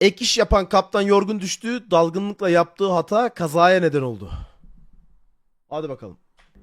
Ek iş yapan kaptan yorgun düştü. Dalgınlıkla yaptığı hata kazaya neden oldu. Hadi bakalım.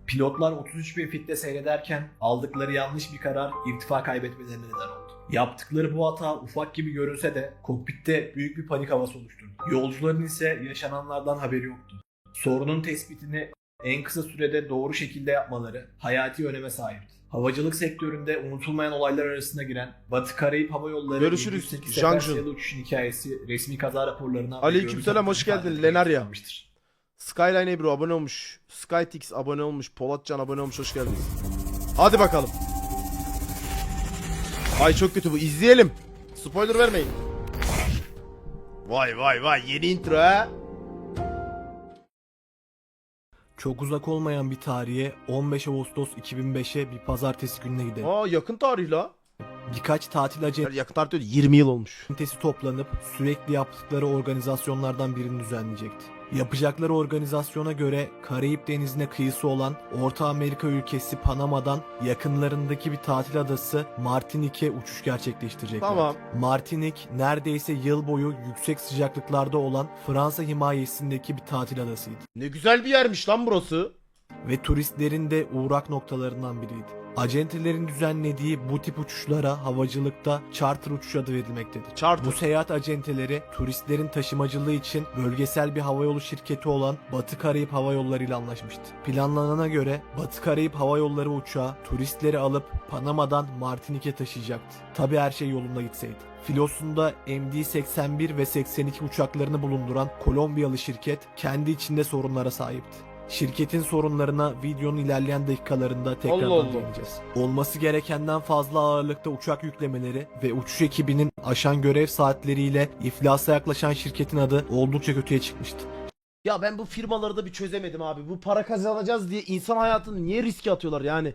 Pilotlar 33 bin fitte seyrederken aldıkları yanlış bir karar irtifa kaybetmelerine neden oldu. Yaptıkları bu hata ufak gibi görünse de kokpitte büyük bir panik havası oluşturdu. Yolcuların ise yaşananlardan haberi yoktu. Sorunun tespitini en kısa sürede doğru şekilde yapmaları hayati öneme sahipti. Havacılık sektöründe unutulmayan olaylar arasına giren Batı Karayip Hava Yolları Görüşürüz, 708 Jang sefer Jun. sayılı uçuşun hikayesi resmi kaza raporlarına Aleykümselam, hoş geldin, Lenarya. Skyline Ebru abone olmuş. Skytix abone olmuş. Polatcan abone olmuş. Hoş geldiniz. Hadi bakalım. Ay çok kötü bu. İzleyelim. Spoiler vermeyin. Vay vay vay. Yeni intro ha. Çok uzak olmayan bir tarihe 15 Ağustos 2005'e bir pazartesi gününe gidelim. Aa yakın tarih la. Birkaç tatil Yani yakın tarih değil 20 yıl olmuş. acentesi toplanıp sürekli yaptıkları organizasyonlardan birini düzenleyecekti. Yapacakları organizasyona göre Karayip Denizi'ne kıyısı olan Orta Amerika ülkesi Panama'dan yakınlarındaki bir tatil adası Martinique'e uçuş gerçekleştirecekler. Tamam. Martinique neredeyse yıl boyu yüksek sıcaklıklarda olan Fransa himayesindeki bir tatil adasıydı. Ne güzel bir yermiş lan burası. ve turistlerin de uğrak noktalarından biriydi. Acentelerin düzenlediği bu tip uçuşlara havacılıkta charter uçuş adı verilmektedir. Charter. Bu seyahat acenteleri turistlerin taşımacılığı için bölgesel bir havayolu şirketi olan Batı Karayip Hava Yolları ile anlaşmıştı. Planlanana göre Batı Karayip Hava Yolları uçağı turistleri alıp Panama'dan Martinique'e taşıyacaktı. Tabi her şey yolunda gitseydi. Filosunda MD-81 ve 82 uçaklarını bulunduran Kolombiyalı şirket kendi içinde sorunlara sahipti. Şirketin sorunlarına videonun ilerleyen dakikalarında tekrardan Allah Allah. değineceğiz. Olması gerekenden fazla ağırlıkta uçak yüklemeleri ve uçuş ekibinin aşan görev saatleriyle iflasa yaklaşan şirketin adı oldukça kötüye çıkmıştı. Ya ben bu firmaları da bir çözemedim abi. Bu para kazanacağız diye insan hayatını niye riske atıyorlar yani?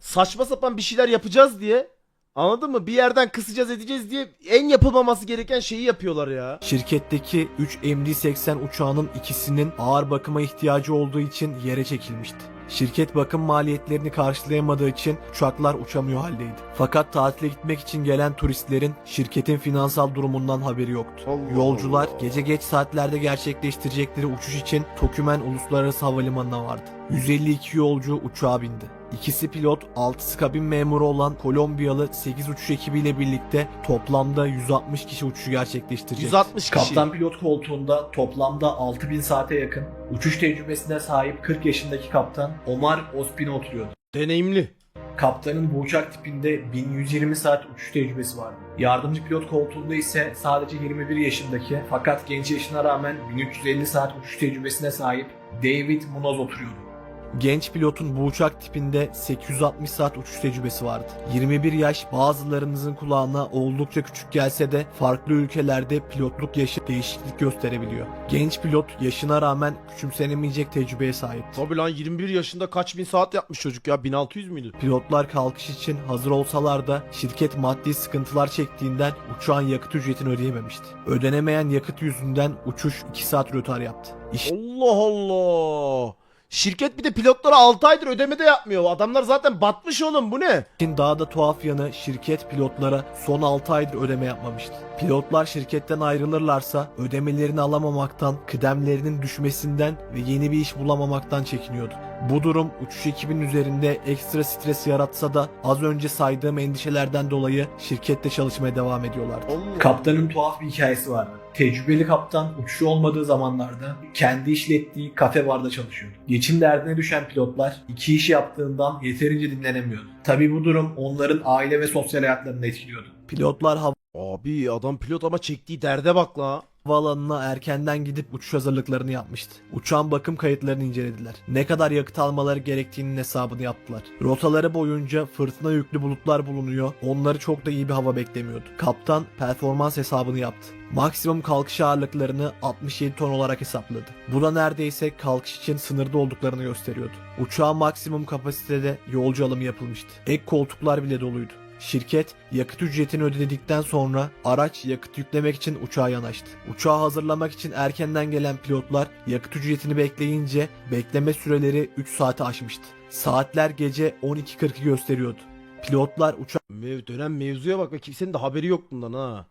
Saçma sapan bir şeyler yapacağız diye. Anladın mı? Bir yerden kısacağız edeceğiz diye en yapılmaması gereken şeyi yapıyorlar ya. Şirketteki 3 MD-80 uçağının ikisinin ağır bakıma ihtiyacı olduğu için yere çekilmişti. Şirket bakım maliyetlerini karşılayamadığı için uçaklar uçamıyor haldeydi. Fakat tatile gitmek için gelen turistlerin şirketin finansal durumundan haberi yoktu. Allah Yolcular Allah. gece geç saatlerde gerçekleştirecekleri uçuş için Tokümen Uluslararası Havalimanı'na vardı. 152 yolcu uçağa bindi. İkisi pilot, 6'sı kabin memuru olan Kolombiyalı 8 uçuş ekibiyle birlikte toplamda 160 kişi uçuşu gerçekleştirecek. 160 kişi. Kaptan pilot koltuğunda toplamda 6000 saate yakın uçuş tecrübesine sahip 40 yaşındaki kaptan Omar Ospin'e oturuyordu. Deneyimli. Kaptanın bu uçak tipinde 1120 saat uçuş tecrübesi vardı. Yardımcı pilot koltuğunda ise sadece 21 yaşındaki fakat genç yaşına rağmen 1350 saat uçuş tecrübesine sahip David Munoz oturuyordu. Genç pilotun bu uçak tipinde 860 saat uçuş tecrübesi vardı. 21 yaş bazılarınızın kulağına oldukça küçük gelse de farklı ülkelerde pilotluk yaşı değişiklik gösterebiliyor. Genç pilot yaşına rağmen küçümsenemeyecek tecrübeye sahipti. Tabi lan 21 yaşında kaç bin saat yapmış çocuk ya 1600 müydü? Pilotlar kalkış için hazır olsalar da şirket maddi sıkıntılar çektiğinden uçağın yakıt ücretini ödeyememişti. Ödenemeyen yakıt yüzünden uçuş 2 saat rötar yaptı. İş Allah Allah. Şirket bir de pilotlara 6 aydır ödeme de yapmıyor. Adamlar zaten batmış oğlum bu ne? İşin daha da tuhaf yanı şirket pilotlara son 6 aydır ödeme yapmamıştı. Pilotlar şirketten ayrılırlarsa ödemelerini alamamaktan, kıdemlerinin düşmesinden ve yeni bir iş bulamamaktan çekiniyordu. Bu durum uçuş ekibinin üzerinde ekstra stres yaratsa da az önce saydığım endişelerden dolayı şirkette çalışmaya devam ediyorlardı. Allah. Kaptanın tuhaf bir hikayesi vardı. Tecrübeli kaptan uçuşu olmadığı zamanlarda kendi işlettiği kafe barda çalışıyordu. Geçim derdine düşen pilotlar iki iş yaptığından yeterince dinlenemiyordu. Tabi bu durum onların aile ve sosyal hayatlarını etkiliyordu. Pilotlar Abi adam pilot ama çektiği derde bak la. havaalanına erkenden gidip uçuş hazırlıklarını yapmıştı. Uçağın bakım kayıtlarını incelediler. Ne kadar yakıt almaları gerektiğinin hesabını yaptılar. Rotaları boyunca fırtına yüklü bulutlar bulunuyor. Onları çok da iyi bir hava beklemiyordu. Kaptan performans hesabını yaptı. Maksimum kalkış ağırlıklarını 67 ton olarak hesapladı. Bu da neredeyse kalkış için sınırda olduklarını gösteriyordu. Uçağın maksimum kapasitede yolcu alımı yapılmıştı. Ek koltuklar bile doluydu. Şirket yakıt ücretini ödedikten sonra araç yakıt yüklemek için uçağa yanaştı. Uçağı hazırlamak için erkenden gelen pilotlar yakıt ücretini bekleyince bekleme süreleri 3 saate aşmıştı. Saatler gece 12.40'ı gösteriyordu. Pilotlar uçağı Mev dönen mevzuya bak ve kimsenin de haberi yok bundan ha.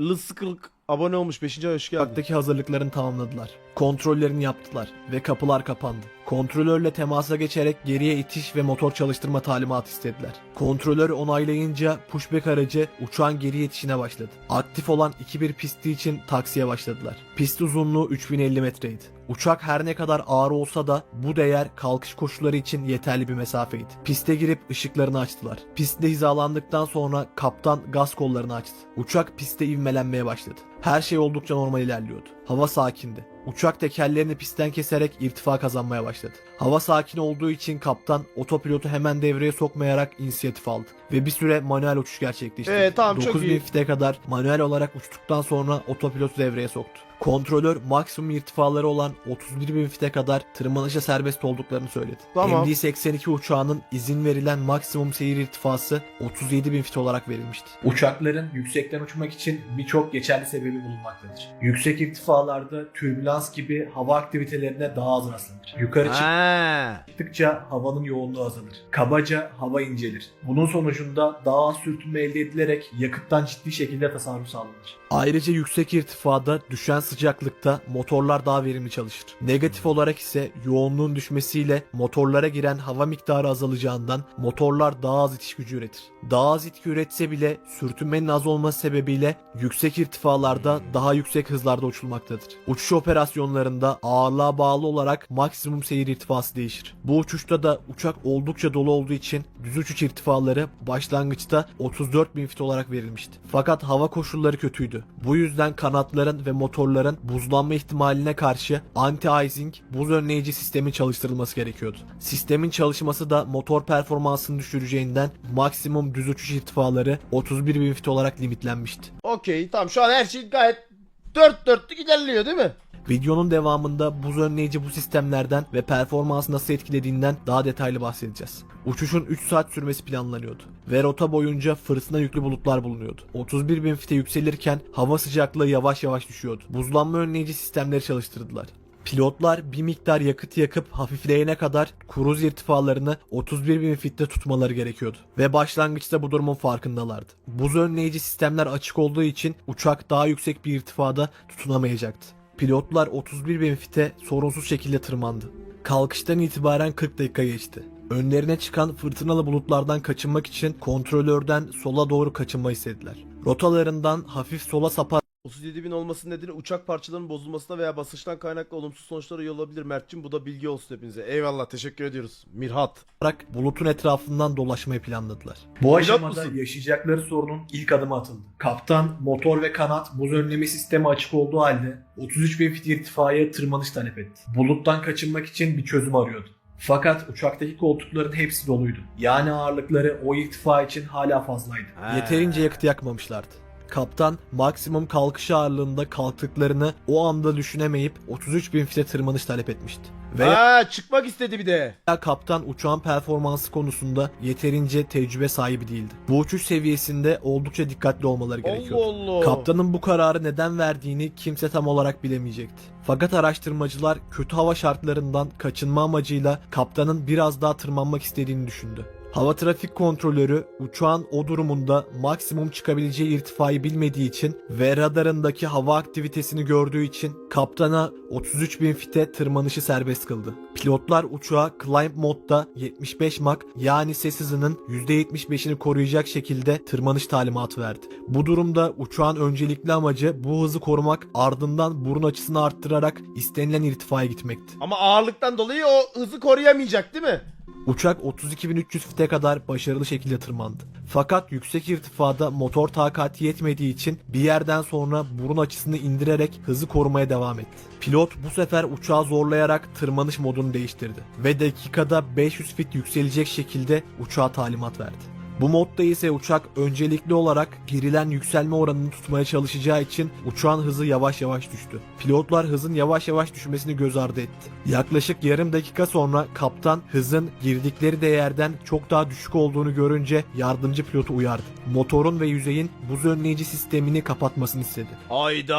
Lısıkılık abone olmuş 5. ay hoş geldin. Hazırlıklarını tamamladılar. Kontrollerini yaptılar ve kapılar kapandı. Kontrolörle temasa geçerek geriye itiş ve motor çalıştırma talimatı istediler. Kontrolör onaylayınca pushback aracı uçağın geri itişine başladı. Aktif olan 2-1 pisti için taksiye başladılar. Pist uzunluğu 3050 metreydi. Uçak her ne kadar ağır olsa da bu değer kalkış koşulları için yeterli bir mesafeydi. Piste girip ışıklarını açtılar. Pistte hizalandıktan sonra kaptan gaz kollarını açtı. Uçak pistte ivmelenmeye başladı. Her şey oldukça normal ilerliyordu. Hava sakindi. Uçak tekerlerini pistten keserek irtifa kazanmaya başladı. Hava sakin olduğu için kaptan otopilotu hemen devreye sokmayarak inisiyatif aldı ve bir süre manuel uçuş gerçekleştirdi. Ee, tamam, çok 9000 iyi. fite kadar manuel olarak uçtuktan sonra otopilotu devreye soktu. Kontrolör maksimum irtifaları olan 31.000 fite kadar tırmanışa serbest olduklarını söyledi. Tamam. MD-82 uçağının izin verilen maksimum seyir irtifası 37.000 fit olarak verilmişti. Uçakların yüksekten uçmak için birçok geçerli sebebi bulunmaktadır. Yüksek irtifalarda türbülans gibi hava aktivitelerine daha az rastlanır. Yukarı Ha. çıktıkça havanın yoğunluğu azalır. Kabaca hava incelir. Bunun sonucunda daha az sürtünme elde edilerek yakıttan ciddi şekilde tasarruf sağlanır. Ayrıca yüksek irtifada düşen sıcaklıkta motorlar daha verimli çalışır. Negatif olarak ise yoğunluğun düşmesiyle motorlara giren hava miktarı azalacağından motorlar daha az itiş gücü üretir. Daha az itki üretse bile sürtünmenin az olması sebebiyle yüksek irtifalarda daha yüksek hızlarda uçulmaktadır. Uçuş operasyonlarında ağırlığa bağlı olarak maksimum seyir irtifası değişir. Bu uçuşta da uçak oldukça dolu olduğu için düz uçuş irtifaları başlangıçta 34.000 fit olarak verilmişti. Fakat hava koşulları kötüydü. Bu yüzden kanatların ve motorların buzlanma ihtimaline karşı anti-icing buz önleyici sistemin çalıştırılması gerekiyordu. Sistemin çalışması da motor performansını düşüreceğinden maksimum düz uçuş irtifaları 31.000 fit olarak limitlenmişti. Okey tamam şu an her şey gayet dört dörtlük ilerliyor değil mi? Videonun devamında buz önleyici bu sistemlerden ve performansı nasıl etkilediğinden daha detaylı bahsedeceğiz. Uçuşun 3 saat sürmesi planlanıyordu ve rota boyunca fırtına yüklü bulutlar bulunuyordu. 31 bin fite yükselirken hava sıcaklığı yavaş yavaş düşüyordu. Buzlanma önleyici sistemleri çalıştırdılar. Pilotlar bir miktar yakıt yakıp hafifleyene kadar kruz irtifalarını 31 bin fitte tutmaları gerekiyordu. Ve başlangıçta bu durumun farkındalardı. Buz önleyici sistemler açık olduğu için uçak daha yüksek bir irtifada tutunamayacaktı. Pilotlar 31 bin fite sorunsuz şekilde tırmandı. Kalkıştan itibaren 40 dakika geçti. Önlerine çıkan fırtınalı bulutlardan kaçınmak için kontrolörden sola doğru kaçınma istediler. Rotalarından hafif sola sapar 37 bin olmasının nedeni uçak parçalarının bozulmasına veya basınçtan kaynaklı olumsuz sonuçlara yol olabilir Mert'cim. Bu da bilgi olsun hepinize. Eyvallah teşekkür ediyoruz. Mirhat. yaparak bulutun etrafından dolaşmayı planladılar. Bu Pilot aşamada musun? yaşayacakları sorunun ilk adımı atıldı. Kaptan, motor ve kanat buz önleme sistemi açık olduğu halde 33 bin fit irtifaya tırmanış talep etti. Buluttan kaçınmak için bir çözüm arıyordu. Fakat uçaktaki koltukların hepsi doluydu. Yani ağırlıkları o irtifa için hala fazlaydı. Yeterince yakıt yakmamışlardı. Kaptan maksimum kalkış ağırlığında kalktıklarını o anda düşünemeyip 33 bin fite tırmanış talep etmişti. Veya Ha, çıkmak istedi bir de. kaptan uçağın performansı konusunda yeterince tecrübe sahibi değildi. Bu uçuş seviyesinde oldukça dikkatli olmaları gerekiyordu. Allah Allah. Kaptanın bu kararı neden verdiğini kimse tam olarak bilemeyecekti. Fakat araştırmacılar kötü hava şartlarından kaçınma amacıyla kaptanın biraz daha tırmanmak istediğini düşündü. Hava trafik kontrolörü uçağın o durumunda maksimum çıkabileceği irtifayı bilmediği için ve radarındaki hava aktivitesini gördüğü için kaptana 33 bin fite tırmanışı serbest kıldı. Pilotlar uçağa climb modda 75 Mach yani ses hızının %75'ini koruyacak şekilde tırmanış talimatı verdi. Bu durumda uçağın öncelikli amacı bu hızı korumak ardından burun açısını arttırarak istenilen irtifaya gitmekti. Ama ağırlıktan dolayı o hızı koruyamayacak değil mi? Uçak 32.300 fite kadar başarılı şekilde tırmandı. Fakat yüksek irtifada motor takati yetmediği için bir yerden sonra burun açısını indirerek hızı korumaya devam etti. Pilot bu sefer uçağı zorlayarak tırmanış modunu değiştirdi ve dakikada 500 fit yükselecek şekilde uçağa talimat verdi. Bu modda ise uçak öncelikli olarak girilen yükselme oranını tutmaya çalışacağı için uçağın hızı yavaş yavaş düştü. Pilotlar hızın yavaş yavaş düşmesini göz ardı etti. Yaklaşık yarım dakika sonra kaptan hızın girdikleri değerden çok daha düşük olduğunu görünce yardımcı pilotu uyardı. Motorun ve yüzeyin buz önleyici sistemini kapatmasını istedi. Hayda.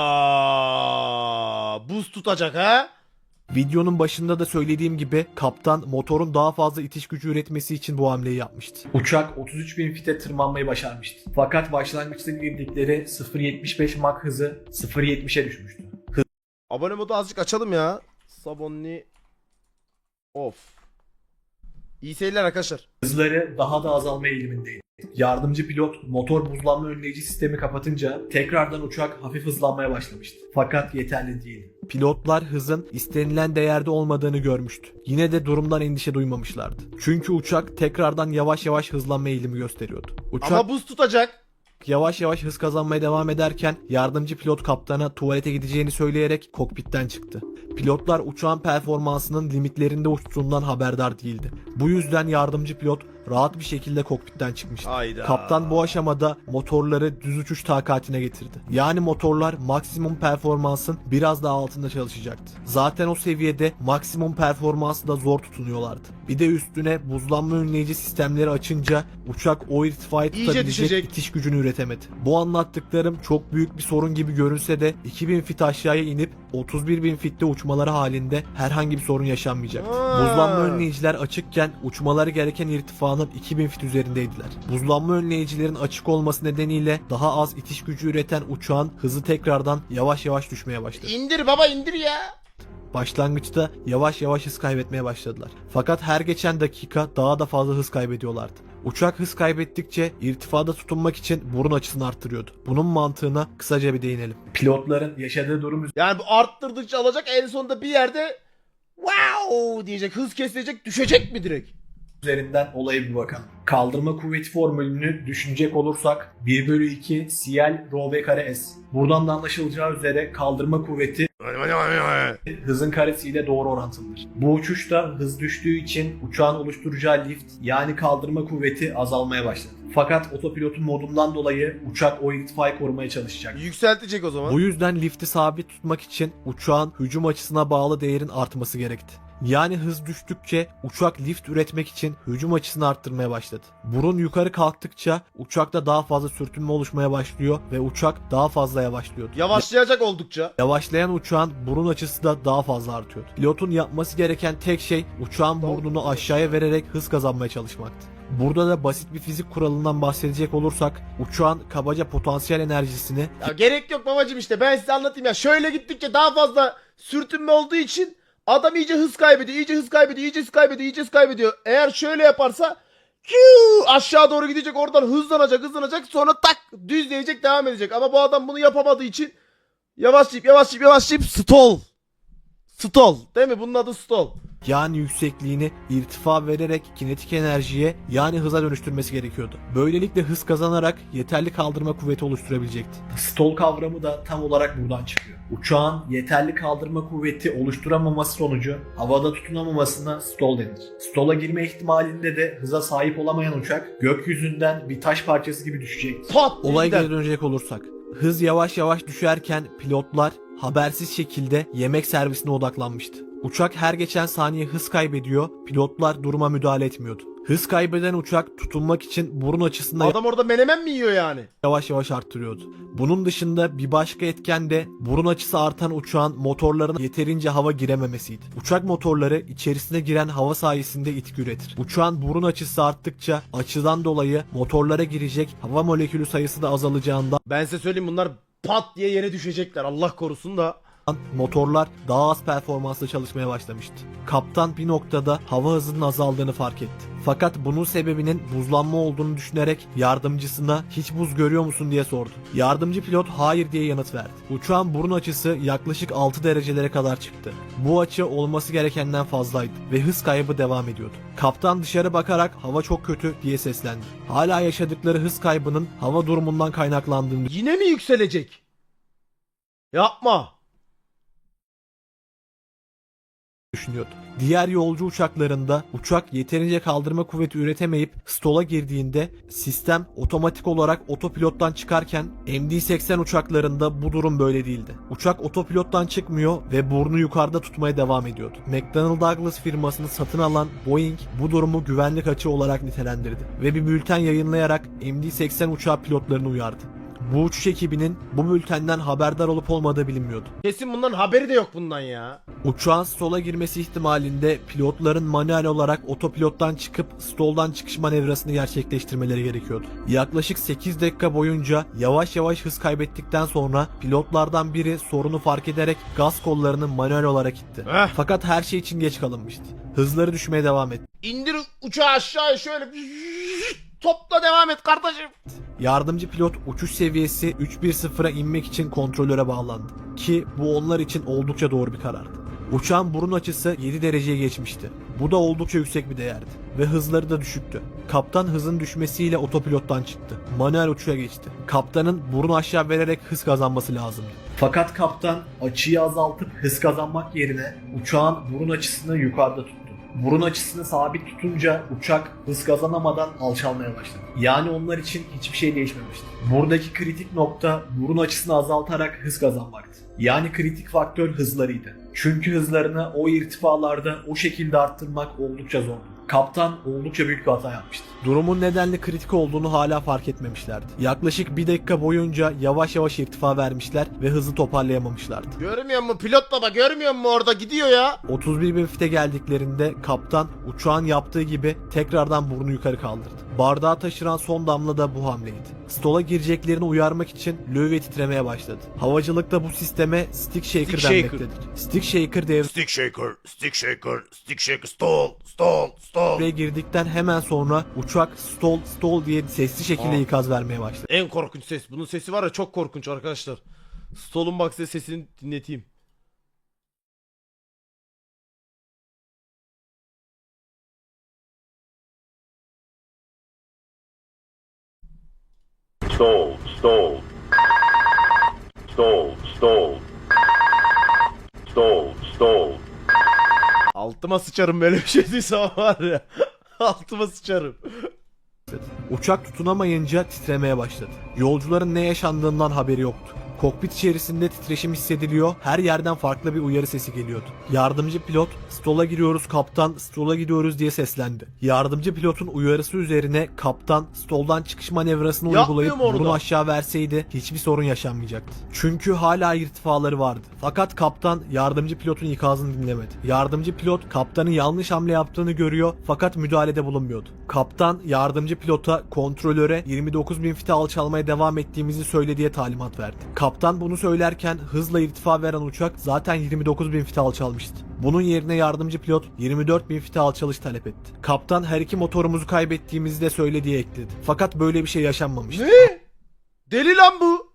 Buz tutacak ha? Videonun başında da söylediğim gibi kaptan motorun daha fazla itiş gücü üretmesi için bu hamleyi yapmıştı. Uçak 33 bin fite tırmanmayı başarmıştı. Fakat başlangıçta girdikleri 0.75 Mach hızı 0.70'e düşmüştü. Abone modu azıcık açalım ya. Sabonli Of. İyi seyirler arkadaşlar. Hızları daha da azalma eğilimindeydi. Yardımcı pilot motor buzlanma önleyici sistemi kapatınca tekrardan uçak hafif hızlanmaya başlamıştı. Fakat yeterli değildi. Pilotlar hızın istenilen değerde olmadığını görmüştü. Yine de durumdan endişe duymamışlardı. Çünkü uçak tekrardan yavaş yavaş hızlanma eğilimi gösteriyordu. Uçak Ama buz tutacak. Yavaş yavaş hız kazanmaya devam ederken yardımcı pilot kaptana tuvalete gideceğini söyleyerek kokpitten çıktı. Pilotlar uçağın performansının limitlerinde uçtuğundan haberdar değildi. Bu yüzden yardımcı pilot rahat bir şekilde kokpitten çıkmıştı. Hayda. Kaptan bu aşamada motorları düz uçuş takatine getirdi. Yani motorlar maksimum performansın biraz daha altında çalışacaktı. Zaten o seviyede maksimum performansı da zor tutunuyorlardı. Bir de üstüne buzlanma önleyici sistemleri açınca uçak o irtifayı tutabilecek itiş gücünü üretemedi. Bu anlattıklarım çok büyük bir sorun gibi görünse de 2000 fit aşağıya inip 31 bin fitte uçmaları halinde herhangi bir sorun yaşanmayacaktı. Buzlanma önleyiciler açıkken uçmaları gereken irtifanın 2000 fit üzerindeydiler. Buzlanma önleyicilerin açık olması nedeniyle daha az itiş gücü üreten uçağın hızı tekrardan yavaş yavaş düşmeye başladı. İndir baba indir ya. Başlangıçta yavaş yavaş hız kaybetmeye başladılar. Fakat her geçen dakika daha da fazla hız kaybediyorlardı. Uçak hız kaybettikçe irtifada tutunmak için burun açısını arttırıyordu. Bunun mantığına kısaca bir değinelim. Pilotların yaşadığı durum Yani bu arttırdıkça alacak en sonunda bir yerde wow diyecek hız kesilecek düşecek mi direkt? Üzerinden olaya bir bakalım. Kaldırma kuvveti formülünü düşünecek olursak 1 bölü 2 CL rho v kare S. Buradan da anlaşılacağı üzere kaldırma kuvveti hızın karesiyle doğru orantılıdır. Bu uçuşta hız düştüğü için uçağın oluşturacağı lift yani kaldırma kuvveti azalmaya başladı. Fakat otopilotun modundan dolayı uçak o irtifayı korumaya çalışacak. Yükseltecek o zaman. Bu yüzden lifti sabit tutmak için uçağın hücum açısına bağlı değerin artması gerekti. Yani hız düştükçe uçak lift üretmek için hücum açısını arttırmaya başladı. Burun yukarı kalktıkça uçakta daha fazla sürtünme oluşmaya başlıyor ve uçak daha fazla yavaşlıyordu. Yavaşlayacak oldukça. Yavaşlayan uçağın burun açısı da daha fazla artıyordu. Pilotun yapması gereken tek şey uçağın burnunu aşağıya vererek hız kazanmaya çalışmaktı. Burada da basit bir fizik kuralından bahsedecek olursak uçağın kabaca potansiyel enerjisini Ya gerek yok babacım işte ben size anlatayım ya. Şöyle gittikçe daha fazla sürtünme olduğu için adam iyice hız kaybediyor, iyice hız kaybediyor, iyice hız kaybediyor, iyice hız kaybediyor. Eğer şöyle yaparsa Kiu! aşağı doğru gidecek oradan hızlanacak hızlanacak sonra tak düzleyecek devam edecek. Ama bu adam bunu yapamadığı için yavaşlayıp yavaşlayıp yavaşlayıp stall. Stall değil mi? Bunun adı stall. Yani yüksekliğini irtifa vererek kinetik enerjiye yani hıza dönüştürmesi gerekiyordu. Böylelikle hız kazanarak yeterli kaldırma kuvveti oluşturabilecekti. Stall kavramı da tam olarak buradan çıkıyor. Uçağın yeterli kaldırma kuvveti oluşturamaması sonucu havada tutunamamasına stall denir. Stall'a girme ihtimalinde de hıza sahip olamayan uçak gökyüzünden bir taş parçası gibi düşecektir. Pat Olaya geri dönecek olursak. Hız yavaş yavaş düşerken pilotlar habersiz şekilde yemek servisine odaklanmıştı. Uçak her geçen saniye hız kaybediyor, pilotlar duruma müdahale etmiyordu. Hız kaybeden uçak tutunmak için burun açısında Adam orada menemen mi yiyor yani? yavaş yavaş arttırıyordu. Bunun dışında bir başka etken de burun açısı artan uçağın motorlarına yeterince hava girememesiydi. Uçak motorları içerisine giren hava sayesinde itki üretir. Uçağın burun açısı arttıkça açıdan dolayı motorlara girecek hava molekülü sayısı da azalacağından Ben size söyleyeyim bunlar pat diye yere düşecekler. Allah korusun da. Motorlar daha az performansla çalışmaya başlamıştı. Kaptan bir noktada hava hızının azaldığını fark etti. Fakat bunun sebebinin buzlanma olduğunu düşünerek yardımcısına hiç buz görüyor musun diye sordu. Yardımcı pilot hayır diye yanıt verdi. Uçağın burun açısı yaklaşık 6 derecelere kadar çıktı. Bu açı olması gerekenden fazlaydı ve hız kaybı devam ediyordu. Kaptan dışarı bakarak hava çok kötü diye seslendi. Hala yaşadıkları hız kaybının hava durumundan kaynaklandığını Yine mi yükselecek? Yapma. Düşünüyordu. Diğer yolcu uçaklarında uçak yeterince kaldırma kuvveti üretemeyip stola girdiğinde sistem otomatik olarak otopilottan çıkarken MD-80 uçaklarında bu durum böyle değildi. Uçak otopilottan çıkmıyor ve burnu yukarıda tutmaya devam ediyordu. McDonnell Douglas firmasını satın alan Boeing bu durumu güvenlik açığı olarak nitelendirdi ve bir bülten yayınlayarak MD-80 uçağı pilotlarını uyardı. Bu uçuş ekibinin bu bültenden haberdar olup olmadığı bilinmiyordu. Kesin bunların haberi de yok bundan ya. Uçağın stola girmesi ihtimalinde pilotların manuel olarak otopilottan çıkıp stoldan çıkış manevrasını gerçekleştirmeleri gerekiyordu. Yaklaşık 8 dakika boyunca yavaş yavaş hız kaybettikten sonra pilotlardan biri sorunu fark ederek gaz kollarını manuel olarak itti. Heh. Fakat her şey için geç kalınmıştı. Hızları düşmeye devam etti. İndir uçağı aşağıya şöyle topla devam et kardeşim. Yardımcı pilot uçuş seviyesi 310'a inmek için kontrolöre bağlandı. Ki bu onlar için oldukça doğru bir karardı. Uçağın burun açısı 7 dereceye geçmişti. Bu da oldukça yüksek bir değerdi. Ve hızları da düşüktü. Kaptan hızın düşmesiyle otopilottan çıktı. Manuel uçuşa geçti. Kaptanın burun aşağı vererek hız kazanması lazımdı. Fakat kaptan açıyı azaltıp hız kazanmak yerine uçağın burun açısını yukarıda tuttu. Burun açısını sabit tutunca uçak hız kazanamadan alçalmaya başladı. Yani onlar için hiçbir şey değişmemişti. Buradaki kritik nokta burun açısını azaltarak hız kazanmaktı. Yani kritik faktör hızlarıydı. Çünkü hızlarını o irtifalarda o şekilde arttırmak oldukça zordu. Kaptan oldukça büyük bir hata yapmıştı. Durumun nedenli kritik olduğunu hala fark etmemişlerdi. Yaklaşık bir dakika boyunca yavaş yavaş irtifa vermişler ve hızı toparlayamamışlardı. Görmüyor musun pilot baba görmüyor musun orada gidiyor ya. 31 bin fite geldiklerinde kaptan uçağın yaptığı gibi tekrardan burnu yukarı kaldırdı. Bardağı taşıran son damla da bu hamleydi. Stola gireceklerini uyarmak için löve titremeye başladı. Havacılıkta bu sisteme stick shaker Stick shaker. denmektedir. Stick shaker devreye Stick shaker, stick shaker, stick shaker, stall, stall, stall. girdikten hemen sonra uçak stall stall diye sesli şekilde Aa. ikaz vermeye başladı. En korkunç ses. Bunun sesi var ya çok korkunç arkadaşlar. Stolun bak size sesini dinleteyim. Stole. Altıma sıçarım böyle bir şey duysam var ya. Altıma sıçarım. Uçak tutunamayınca titremeye başladı. Yolcuların ne yaşandığından haberi yoktu. Kokpit içerisinde titreşim hissediliyor, her yerden farklı bir uyarı sesi geliyordu. Yardımcı pilot, stola giriyoruz kaptan, stola gidiyoruz diye seslendi. Yardımcı pilotun uyarısı üzerine kaptan, stoldan çıkış manevrasını Yapmıyor uygulayıp burnu aşağı verseydi hiçbir sorun yaşanmayacaktı. Çünkü hala irtifaları vardı. Fakat kaptan yardımcı pilotun ikazını dinlemedi. Yardımcı pilot kaptanın yanlış hamle yaptığını görüyor fakat müdahalede bulunmuyordu. Kaptan yardımcı pilota kontrolöre 29 bin fite alçalmaya devam ettiğimizi söyle diye talimat verdi. Kaptan bunu söylerken hızla irtifa veren uçak zaten 29 bin fite alçalmıştı. Bunun yerine yardımcı pilot 24 bin fite alçalış talep etti. Kaptan her iki motorumuzu kaybettiğimizi de söyle diye ekledi. Fakat böyle bir şey yaşanmamıştı. Ne? Deli lan bu.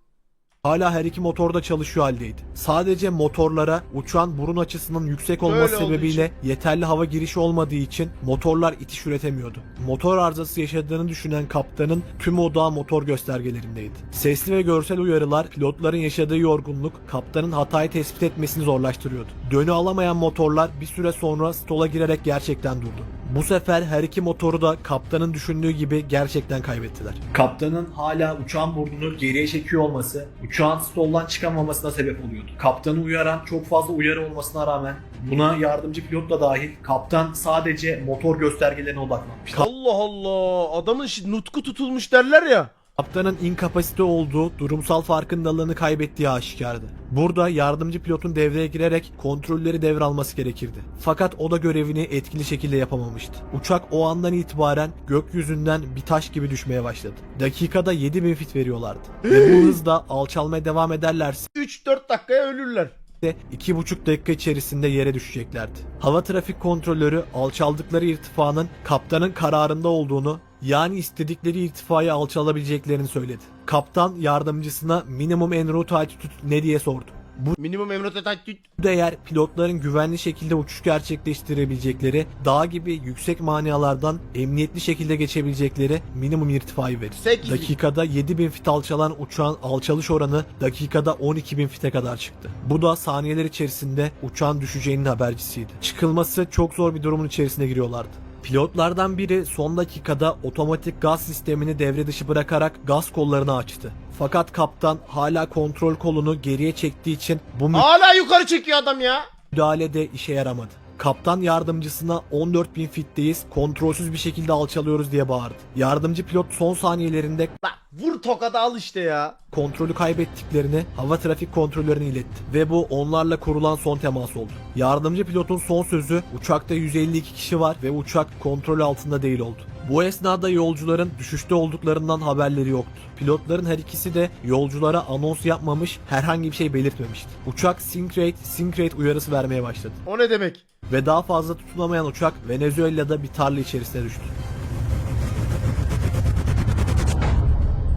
Hala her iki motor da çalışıyor haldeydi. Sadece motorlara uçağın burun açısının yüksek olması olduğu sebebiyle yeterli hava girişi olmadığı için motorlar itiş üretemiyordu. Motor arızası yaşadığını düşünen kaptanın tüm odağı motor göstergelerindeydi. Sesli ve görsel uyarılar pilotların yaşadığı yorgunluk kaptanın hatayı tespit etmesini zorlaştırıyordu. Dönü alamayan motorlar bir süre sonra stola girerek gerçekten durdu. Bu sefer her iki motoru da kaptanın düşündüğü gibi gerçekten kaybettiler. Kaptanın hala uçağın burnunu geriye çekiyor olması uçağın stoldan çıkamamasına sebep oluyordu. Kaptanı uyaran çok fazla uyarı olmasına rağmen buna yardımcı pilot da dahil kaptan sadece motor göstergelerine odaklanmıştı. Allah Allah. Adamın şi- nutku tutulmuş derler ya. Kaptanın inkapasite olduğu, durumsal farkındalığını kaybettiği aşikardı. Burada yardımcı pilotun devreye girerek kontrolleri devralması gerekirdi. Fakat o da görevini etkili şekilde yapamamıştı. Uçak o andan itibaren gökyüzünden bir taş gibi düşmeye başladı. Dakikada 7000 fit veriyorlardı. Ve bu hızda alçalmaya devam ederlerse 3-4 dakikaya ölürler. De 2,5 dakika içerisinde yere düşeceklerdi. Hava trafik kontrolörü alçaldıkları irtifanın kaptanın kararında olduğunu yani istedikleri irtifaya alçalabileceklerini söyledi. Kaptan yardımcısına minimum en route altitude ne diye sordu. Bu Minimum emret etattüt. değer pilotların güvenli şekilde uçuş gerçekleştirebilecekleri dağ gibi yüksek manialardan emniyetli şekilde geçebilecekleri minimum irtifayı verir. Sekiz bin. Dakikada 7000 fit alçalan uçağın alçalış oranı dakikada 12.000 fite kadar çıktı. Bu da saniyeler içerisinde uçağın düşeceğinin habercisiydi. Çıkılması çok zor bir durumun içerisine giriyorlardı. Pilotlardan biri son dakikada otomatik gaz sistemini devre dışı bırakarak gaz kollarını açtı. Fakat kaptan hala kontrol kolunu geriye çektiği için bu Hala yukarı çekiyor adam ya. müdahale de işe yaramadı. Kaptan yardımcısına 14.000 fitteyiz, kontrolsüz bir şekilde alçalıyoruz diye bağırdı. Yardımcı pilot son saniyelerinde Bak vur tokadı al işte ya. kontrolü kaybettiklerini hava trafik kontrolörüne iletti ve bu onlarla kurulan son temas oldu. Yardımcı pilotun son sözü uçakta 152 kişi var ve uçak kontrol altında değil oldu. Bu esnada yolcuların düşüşte olduklarından haberleri yoktu. Pilotların her ikisi de yolculara anons yapmamış, herhangi bir şey belirtmemişti. Uçak sink rate, sink rate uyarısı vermeye başladı. O ne demek? Ve daha fazla tutunamayan uçak Venezuela'da bir tarla içerisine düştü.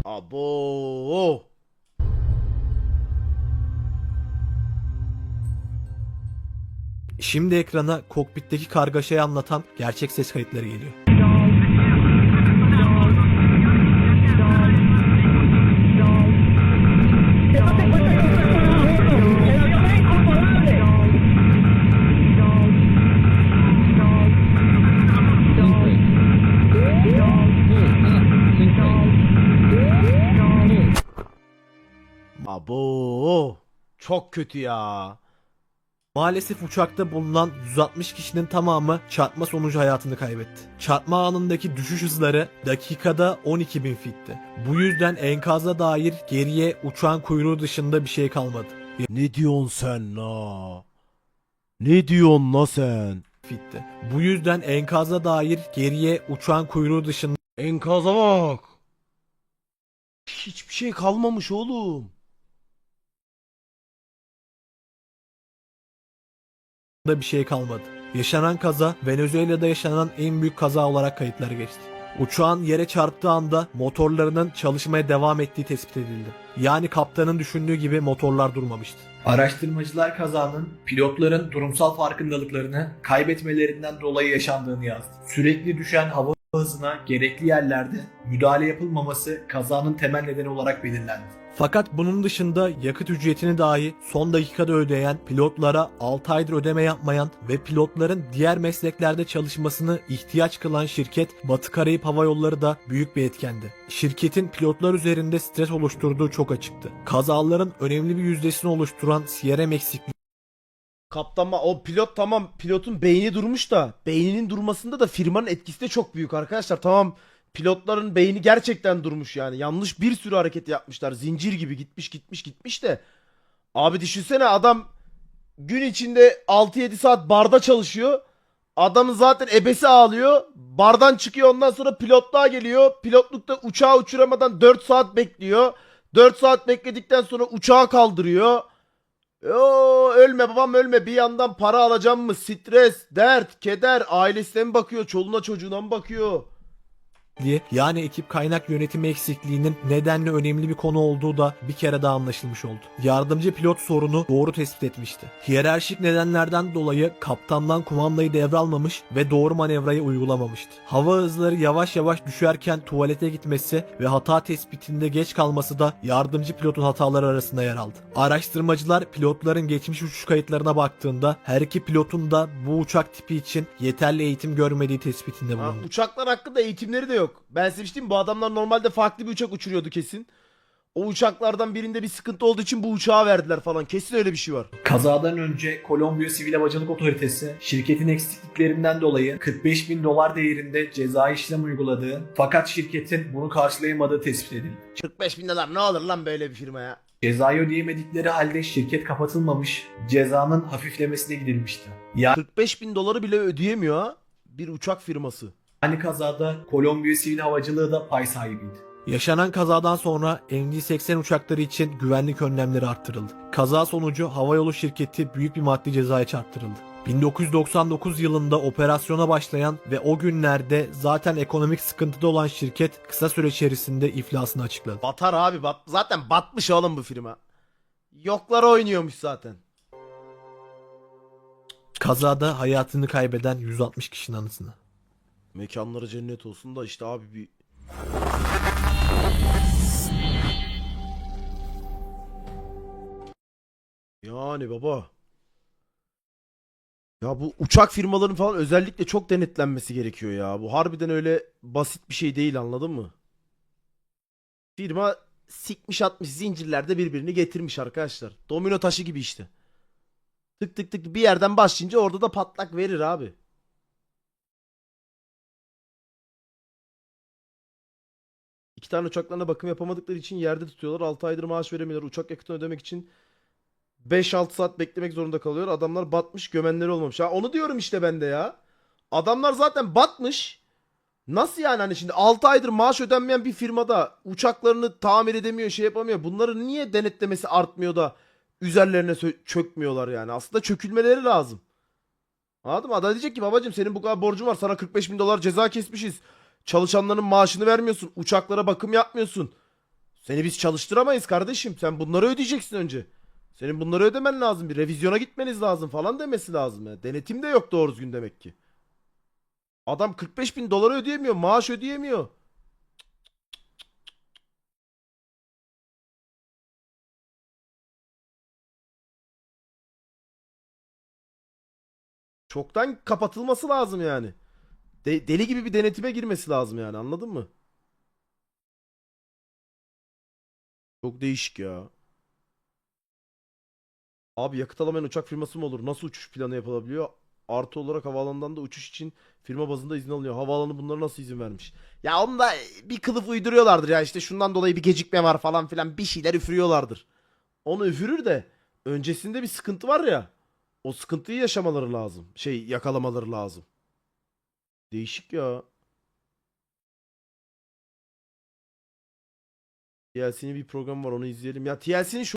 Abo. Şimdi ekrana kokpitteki kargaşayı anlatan gerçek ses kayıtları geliyor. Çok kötü ya. Maalesef uçakta bulunan 160 kişinin tamamı çarpma sonucu hayatını kaybetti. Çarpma anındaki düşüş hızları dakikada 12.000 fitti. Bu yüzden enkaza dair geriye uçağın kuyruğu dışında bir şey kalmadı. Ne diyorsun sen la? Ne diyorsun la sen? Fitti. Bu yüzden enkaza dair geriye uçağın kuyruğu dışında Enkaza bak. Hiçbir şey kalmamış oğlum. Bir şey kalmadı. Yaşanan kaza Venezuela'da yaşanan en büyük kaza olarak kayıtlara geçti. Uçağın yere çarptığı anda motorlarının çalışmaya devam ettiği tespit edildi. Yani kaptanın düşündüğü gibi motorlar durmamıştı. Araştırmacılar kazanın pilotların durumsal farkındalıklarını kaybetmelerinden dolayı yaşandığını yazdı. Sürekli düşen hava hızına gerekli yerlerde müdahale yapılmaması kazanın temel nedeni olarak belirlendi. Fakat bunun dışında yakıt ücretini dahi son dakikada ödeyen, pilotlara 6 aydır ödeme yapmayan ve pilotların diğer mesleklerde çalışmasını ihtiyaç kılan şirket Batı Karayip Hava Yolları da büyük bir etkendi. Şirketin pilotlar üzerinde stres oluşturduğu çok açıktı. Kazaların önemli bir yüzdesini oluşturan CRM eksikliği Kaptan ma- o pilot tamam pilotun beyni durmuş da beyninin durmasında da firmanın etkisi de çok büyük arkadaşlar. Tamam pilotların beyni gerçekten durmuş yani. Yanlış bir sürü hareket yapmışlar. Zincir gibi gitmiş gitmiş gitmiş de. Abi düşünsene adam gün içinde 6-7 saat barda çalışıyor. Adamın zaten ebesi ağlıyor. Bardan çıkıyor ondan sonra pilotluğa geliyor. Pilotlukta uçağı uçuramadan 4 saat bekliyor. 4 saat bekledikten sonra uçağı kaldırıyor. Yo ölme babam ölme bir yandan para alacağım mı stres dert keder ailesine mi bakıyor çoluğuna çocuğuna mı bakıyor yani ekip kaynak yönetimi eksikliğinin nedenle önemli bir konu olduğu da bir kere daha anlaşılmış oldu. Yardımcı pilot sorunu doğru tespit etmişti. Hiyerarşik nedenlerden dolayı kaptandan kumandayı devralmamış ve doğru manevrayı uygulamamıştı. Hava hızları yavaş yavaş düşerken tuvalete gitmesi ve hata tespitinde geç kalması da yardımcı pilotun hataları arasında yer aldı. Araştırmacılar pilotların geçmiş uçuş kayıtlarına baktığında her iki pilotun da bu uçak tipi için yeterli eğitim görmediği tespitinde Ha, bulundu. uçaklar hakkında eğitimleri de yok ben size bir şey diyeyim bu adamlar normalde farklı bir uçak uçuruyordu kesin. O uçaklardan birinde bir sıkıntı olduğu için bu uçağı verdiler falan. Kesin öyle bir şey var. Kazadan önce Kolombiya Sivil Havacılık Otoritesi şirketin eksikliklerinden dolayı 45 bin dolar değerinde ceza işlem uyguladığı fakat şirketin bunu karşılayamadığı tespit edildi. 45 bin dolar ne olur lan böyle bir firmaya? Cezayı ödeyemedikleri halde şirket kapatılmamış, cezanın hafiflemesine gidilmişti. 45 bin doları bile ödeyemiyor ha bir uçak firması Yani kazada Kolombiya Sivil Havacılığı da pay sahibiydi. Yaşanan kazadan sonra MD-80 uçakları için güvenlik önlemleri arttırıldı. Kaza sonucu havayolu şirketi büyük bir maddi cezaya çarptırıldı. 1999 yılında operasyona başlayan ve o günlerde zaten ekonomik sıkıntıda olan şirket kısa süre içerisinde iflasını açıkladı. Batar abi bat zaten batmış oğlum bu firma. Yoklara oynuyormuş zaten. Kazada hayatını kaybeden 160 kişinin anısına. Mekanları cennet olsun da işte abi bir Yani baba. Ya bu uçak firmalarının falan özellikle çok denetlenmesi gerekiyor ya. Bu harbiden öyle basit bir şey değil anladın mı? Firma sikmiş atmış zincirlerde birbirini getirmiş arkadaşlar. Domino taşı gibi işte. Tık tık tık bir yerden başlayınca orada da patlak verir abi. İki tane uçaklarına bakım yapamadıkları için yerde tutuyorlar. 6 aydır maaş veremiyorlar. Uçak yakıtını ödemek için 5-6 saat beklemek zorunda kalıyor. Adamlar batmış gömenleri olmamış. Ha onu diyorum işte ben de ya. Adamlar zaten batmış. Nasıl yani hani şimdi 6 aydır maaş ödenmeyen bir firmada uçaklarını tamir edemiyor şey yapamıyor. Bunları niye denetlemesi artmıyor da üzerlerine çökmüyorlar yani. Aslında çökülmeleri lazım. Anladın mı? Adam diyecek ki babacım senin bu kadar borcun var sana 45 bin dolar ceza kesmişiz. Çalışanların maaşını vermiyorsun. Uçaklara bakım yapmıyorsun. Seni biz çalıştıramayız kardeşim. Sen bunları ödeyeceksin önce. Senin bunları ödemen lazım. Bir revizyona gitmeniz lazım falan demesi lazım. Yani. Denetim de yok doğru düzgün demek ki. Adam 45 bin doları ödeyemiyor. Maaş ödeyemiyor. Çoktan kapatılması lazım yani. De- deli gibi bir denetime girmesi lazım yani anladın mı? Çok değişik ya. Abi yakıt alamayan uçak firması mı olur? Nasıl uçuş planı yapılabiliyor? Artı olarak havaalanından da uçuş için firma bazında izin alınıyor. Havaalanı bunlara nasıl izin vermiş? Ya onu da bir kılıf uyduruyorlardır ya işte şundan dolayı bir gecikme var falan filan bir şeyler üfürüyorlardır. Onu üfürür de öncesinde bir sıkıntı var ya. O sıkıntıyı yaşamaları lazım. Şey yakalamaları lazım. Değişik ya. TLC'nin bir program var onu izleyelim. Ya TLC'nin şu